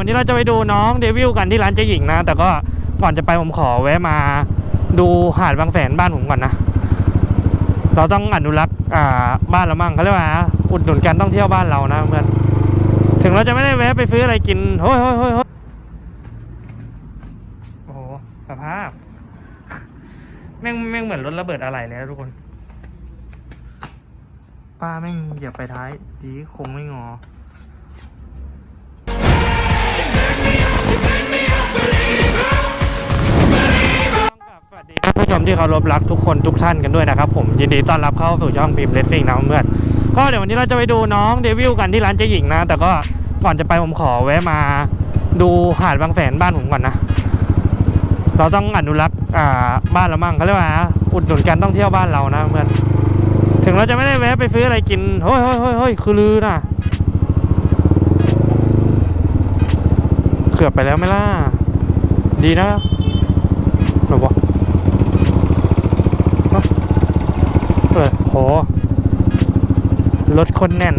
วันนี้เราจะไปดูน้องเดวิลกันที่ร้านเจ๊หญิงนะ แต่ก็ก่อนจะไปผมขอแวะมาดูหาดบางแสนบ้านผมก่อนนะ เราต้องอนุรักษ์อ่าบ้านเรามั่งเขาเรียกว่า อุดหนุนการท่องเที่ยวบ้านเรานะเพื่อนถึงเราจะไม่ได้แวะไปซื้ออะไรกินเฮ้ยเฮ้ยเฮ้ยโอ้โหสภาพ แม่งแม่งเหมือนรถระเบิดอะไรเลยทุกคน ป้าแม่งเหยียบไปท้าย ดีคงไม่งอ ที่เคารพรักทุกคนทุกท่านกันด้วยนะครับผมยินดีต้อนรับเข้าสู่ช่องพิมพ์เลสซิ่งนะเพื่อนก็เดี๋ยววันนี้เราจะไปดูน้องเดวิลกันที่ร้านเจ๊หญิงนะ แต่ก็ก่อนจะไปผมขอแวะมาดูหาดบางแสนบ้านผมก่อนนะ เราต้องอนุรักษ์บ้านเรามั่งเขาเรียกว่าอุดหนุนการท่องเที่ยวบ้านเรานะเพื่อนถึงเราจะไม่ได้แวะไปซื้ออะไรกินเฮ้ยเฮ้ยเฮ้ยเฮ้ยคือลือนะเขือบไปแล้วไม่ล่ะดีนะแบบว่า เปิดโห รถคนแน่น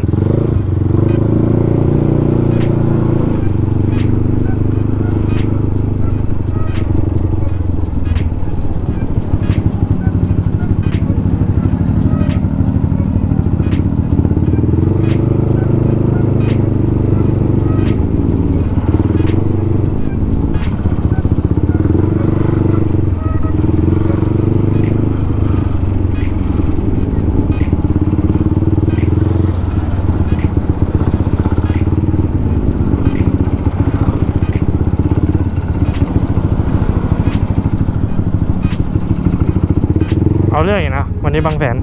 เรื่อยนะ วันนี้บางแสน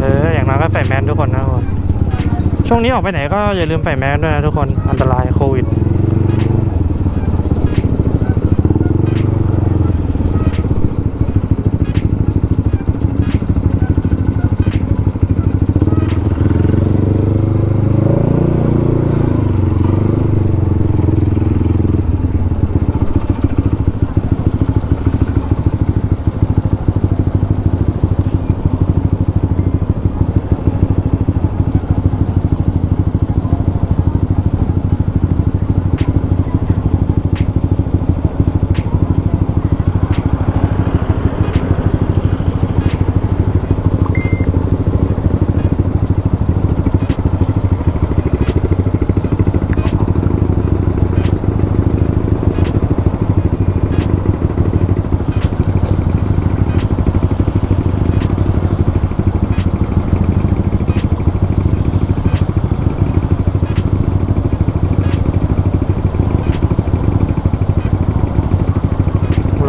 เอออย่างน้อยก็ใส่แมสทุกคนนะทุกคนช่วงนี้ออกไปไหนก็อย่าลืมใส่แมสด้วยนะทุกคนอันตรายโควิด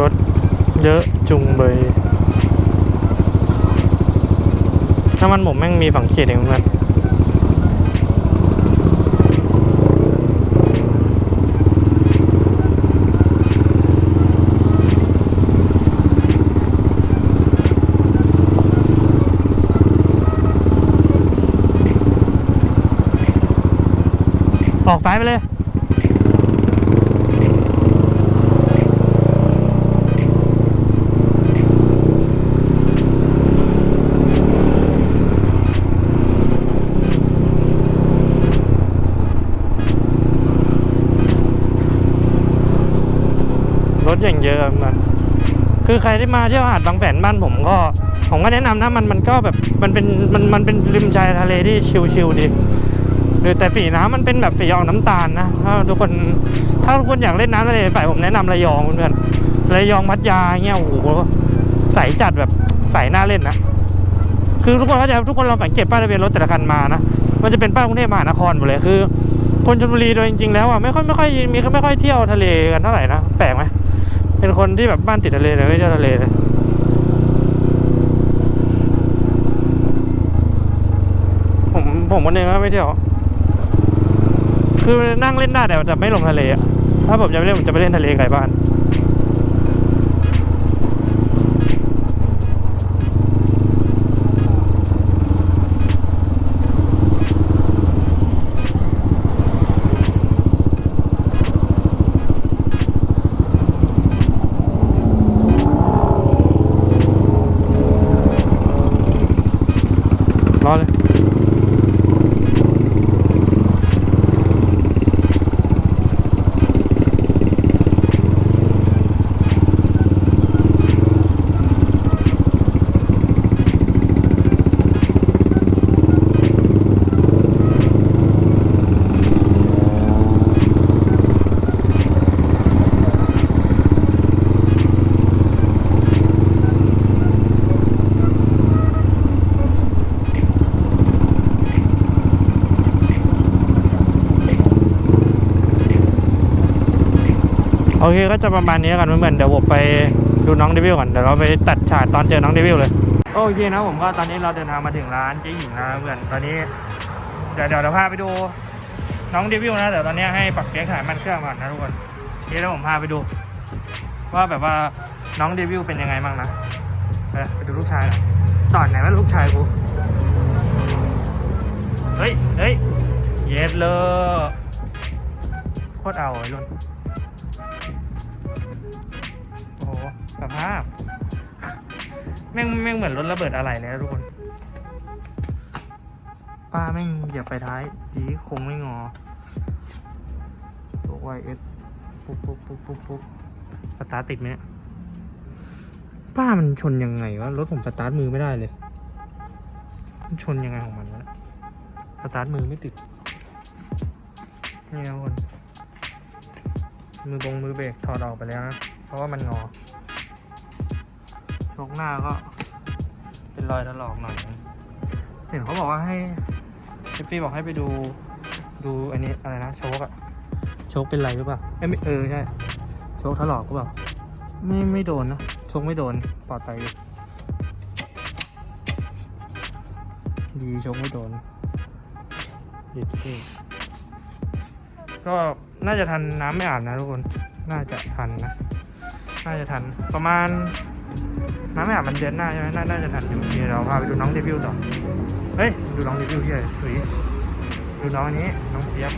รถเยอะ จุงเบยถ้ามันหมกแม่งมีฝังเขตเองเพื่อนออกซ้ายไปเลย อย่างเยอะมันคือใครที่มาเที่ยวหาดบางแสนบ้านผมก็ ผมก็แนะนำนะมันมันก็แบบมันเป็นมันมันเป็นริมชายทะเลที่ชิลๆดีหรือแต่สีน้ำมันเป็นแบบสีออกน้ำตาลนะถ้าทุกคนถ้าทุกคนอยากเล่นน้ำทะเลใส่ผมแนะนำระยองเพื่อนระยองพัทยาเงี้ยโอ้โหใสจัดแบบใสน่าเล่นนะคือทุกคนเข้าใจทุกคนเราสังเกตป้ายทะเบียนรถแต่ละคันมานะมันจะเป็นป้ายกรุงเทพมหานครหมดเลยคือ คนชลบุรีโดยจริงๆแล้วอะไม่ค่อยไม่ค่อยมีไม่ค่อยเที่ยวทะเลกันเท่าไหร่นะแปลกไหม เป็นคนที่แบบบ้านติดทะเลเลยไม่เที่ยวทะเลเลยผมผมคนหนึ่งก็ไม่เที่ยว คือนั่งเล่นได้แต่จะไม่ลงทะเลอะถ้าผมจะไปเล่นผมจะไปเล่นทะเลไกลบ้าน รอเลย โอเคก็จะประมาณนี้กันเหมือนๆเดี๋ยวผมไปดูน้องเดวิลก่อนเดี๋ยวเราไปตัดฉากตอนเจอน้องเดวิลเลยโอเคนะผมก็ตอนนี้เราเดินทางมาถึงร้านเจ๊หญิงแล้วนะเพื่อนตอนนี้เดี๋ยวเดี๋ยวเราพาไปดูน้องเดวิลนะเดี๋ยวตอนนี้ให้ปักเปียกถ่ายมันเครื่องก่อนนะทุกคนโอเคแล้วผมพาไปดู ว่าแบบว่าน้องเดวิลเป็นยังไงบ้างนะไปดูลูกชายหน่อยตอนไหนว่าลูกชายกูเฮ้ยเฮ้ยเยสเลยโคตรเอาไอ้รุ่น สภาพ แม่งแม่งเหมือนรถระเบิดอะไรเลยทุกคน ป้าแม่งเหยียบไปท้ายดีคงไม่งอตัววเอสปุ๊บปุ๊บปุ๊บปุ๊บปุ๊บสตาร์ติดไหมป้ามันชนยังไงวะ รถผมสตาร์ทมือไม่ได้เลย มันชนยังไงของมันวะสตาร์ทมือไม่ติดนี่นะทุกคนมือบงมือเบรกถอดออกไปแล้วนะ ราะว่ามันงอโชกหน้าก็ เป็นรอยถลอกหน่อยนะเห็นเขาบอกว่าให้เอฟฟี่บอกให้ไปดูดูอันนี้อะไรนะโชกอะโชกเป็นไรหรือเปล่าเอ้ยไม่เออใช่โชกถลอกหรือเปล่าไม่ไม่โดนนะโชกไม่โดนปลอดภัยดีดีโชกไม่โดนดีที่ก็น่าจะทันน้ำไม่อาบนะทุกคน น่าจะทันนะ น่าจะทัน ประมาณน้ำไม่อาบมันเดือนหน้าใช่ไหมน่าน่าจะทันอยู่เดี๋ยวเราพาไปดูน้องเดบิวต์ต่อ เฮ้ย ดูน้องเดบิวต์ที่ไหนสุยดูน้องอันนี้ น้องเจี๊ยบ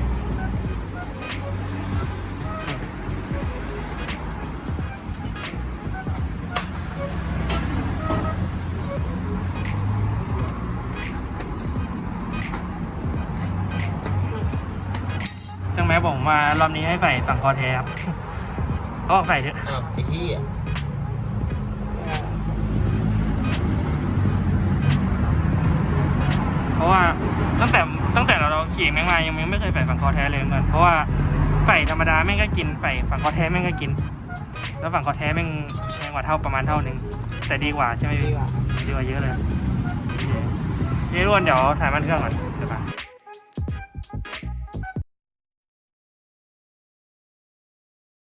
จังแม้บอกมารอบนี้ให้ใส่ฝั่งคอแทครับ เขาบอกใส่เถอะอ้าวไอ้ที่อะเพราะว่าตั้งแต่ตั้งแต่เราเราขี่แม่งมายังไม่เคยใส่ฝั่งคอแท้เลยเหมือนกันเพราะว่าใส่ธรรมดาแม่งก็กินใส่ฝั่งคอแท้แม่งก็กิน แล้วฝั่งคอแท้แม่งแม่งกว่าเท่าประมาณเท่านึงแต่ดีกว่าใช่ไหมพี่ดีกว่าเยอะเลยโอเคนี่ทุกคนเดี๋ยวถ่ายมันเครื่องก่อนเดี๋ยวไป